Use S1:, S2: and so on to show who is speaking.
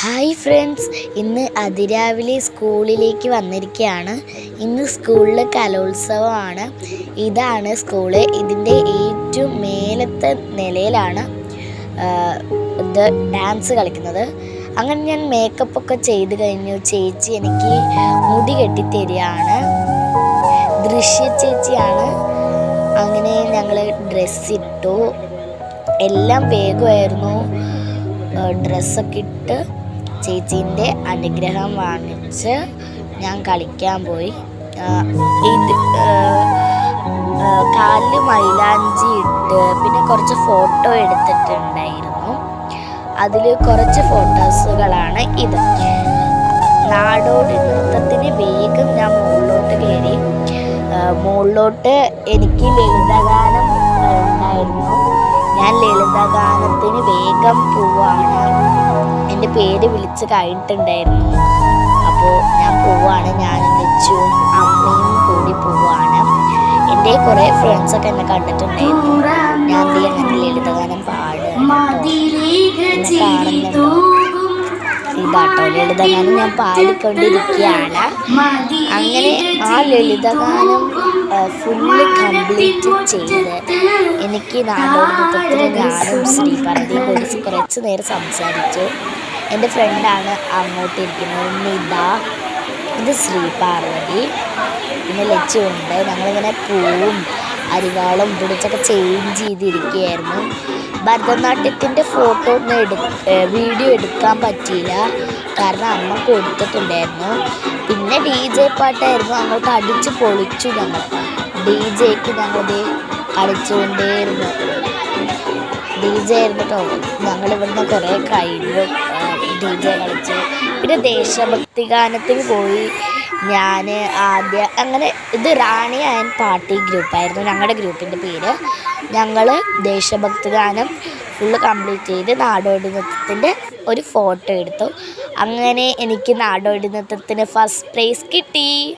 S1: Hi friends ഇന്ന് അതിരാവിലെ സ്കൂളിലേക്ക് വന്നിരിക്കുകയാണ്. ഇന്ന് സ്കൂളിൽ കലോത്സവമാണ്. ഇതാണ് സ്കൂൾ. ഇതിന്റെ ഏറ്റവും മേലത്തെ നിലയിലാണ് ഇത് ഡാൻസ് കളിക്കുന്നത്. അങ്ങനെ ഞാൻ മേക്കപ്പ് ഒക്കെ ചെയ്ത് കഴിഞ്ഞു. ചേച്ചി എനിക്ക് മുടി കെട്ടിത്തരികയാണ്. ദൃശ്യ ചേച്ചിയാണ്. അങ്ങനെ ഞങ്ങൾ ഡ്രസ്സിട്ടു. എല്ലാം വേഗമായിരുന്നു. ഡ്രസ്സൊക്കെ ഇട്ട് ചേച്ചീന്റെ അനുഗ്രഹം വാങ്ങിച്ച് ഞാൻ കളിക്കാൻ പോയി. ഇത് കാലിൽ മൈലാഞ്ചി ഇട്ട് പിന്നെ കുറച്ച് ഫോട്ടോ എടുത്തിട്ടുണ്ടായിരുന്നു. അതിൽ കുറച്ച് ഫോട്ടോസുകളാണ് ഇത്. നാടോടി നൃത്തത്തിന് വേഗം ഞാൻ മുകളിലോട്ട് കയറി. മുകളിലോട്ട് എനിക്ക് ലളിതഗാനം ഉണ്ടായിരുന്നു. ഞാൻ ലളിതഗാനത്തിന് വേഗം പോവാണ്. എന്റെ പേര് വിളിച്ച് കഴിഞ്ഞിട്ടുണ്ടായിരുന്നു. അപ്പോൾ ഞാൻ പോവാണ്. ഞാൻ ലച്ചുവും അമ്മയും കൂടി പോവാണ്. എന്റെ കുറേ ഫ്രണ്ട്സൊക്കെ എന്നെ കണ്ടിട്ടുണ്ടായിരുന്നു. ഇതാട്ടോ ലളിതഗാനം ഞാൻ പാടിക്കൊണ്ടിരിക്കുകയാണ്. അങ്ങനെ ആ ലളിതഗാനം ഫുള്ള് കംപ്ലീറ്റ് ചെയ്ത് എനിക്ക് നാടോടി നൃത്തത്തിന് ഞാനും പറഞ്ഞ പോലീസ് കുറച്ച് നേരം സംസാരിച്ചു. എന്റെ ഫ്രണ്ടാണ് അങ്ങോട്ട് ഇരിക്കുന്നത് നിത. ഇത് ശ്രീപാർവതി പിന്നെ ലച്ചുണ്ട് ഞങ്ങളിങ്ങനെ പൂവും. അരിവാളും പിടിച്ചൊക്കെ ചേഞ്ച് ചെയ്തിരിക്കുകയായിരുന്നു. ഭരതനാട്യത്തിന്റെ ഫോട്ടോ ഒന്നും എടു വീഡിയോ എടുക്കാൻ പറ്റിയില്ല. കാരണം അമ്മ കൊടുത്തിട്ടുണ്ടായിരുന്നു. പിന്നെ ഡി ജെ പാട്ടായിരുന്നു അങ്ങോട്ട് അടിച്ച് പൊളിച്ചു ഞങ്ങൾ. ഡി ജെക്ക് ഞങ്ങളത് കളിച്ചുകൊണ്ടേയിരുന്നു. ഡി ജെ ആയിരുന്നു കേട്ടോ ഞങ്ങൾ ഇവിടുന്ന് കുറേ കഴിഞ്ഞു. ഡി ജെ കളിച്ചു. പിന്നെ ദേശഭക്തി ഗാനത്തിന് പോയി. ഞാൻ ആദ്യം അങ്ങനെ ഇത് റാണി ആൻഡ് പാർട്ടി ഗ്രൂപ്പായിരുന്നു ഞങ്ങളുടെ ഗ്രൂപ്പിന്റെ പേര്. ഞങ്ങൾ ദേശഭക്തി ഗാനം ഫുള്ള് കംപ്ലീറ്റ് ചെയ്ത് നാടോടി നൃത്തത്തിന്റെ ഒരു ഫോട്ടോ എടുത്തു. അങ്ങനെ എനിക്ക് നാടോടി നൃത്തത്തിന് ഫസ്റ്റ് പ്രൈസ് കിട്ടി.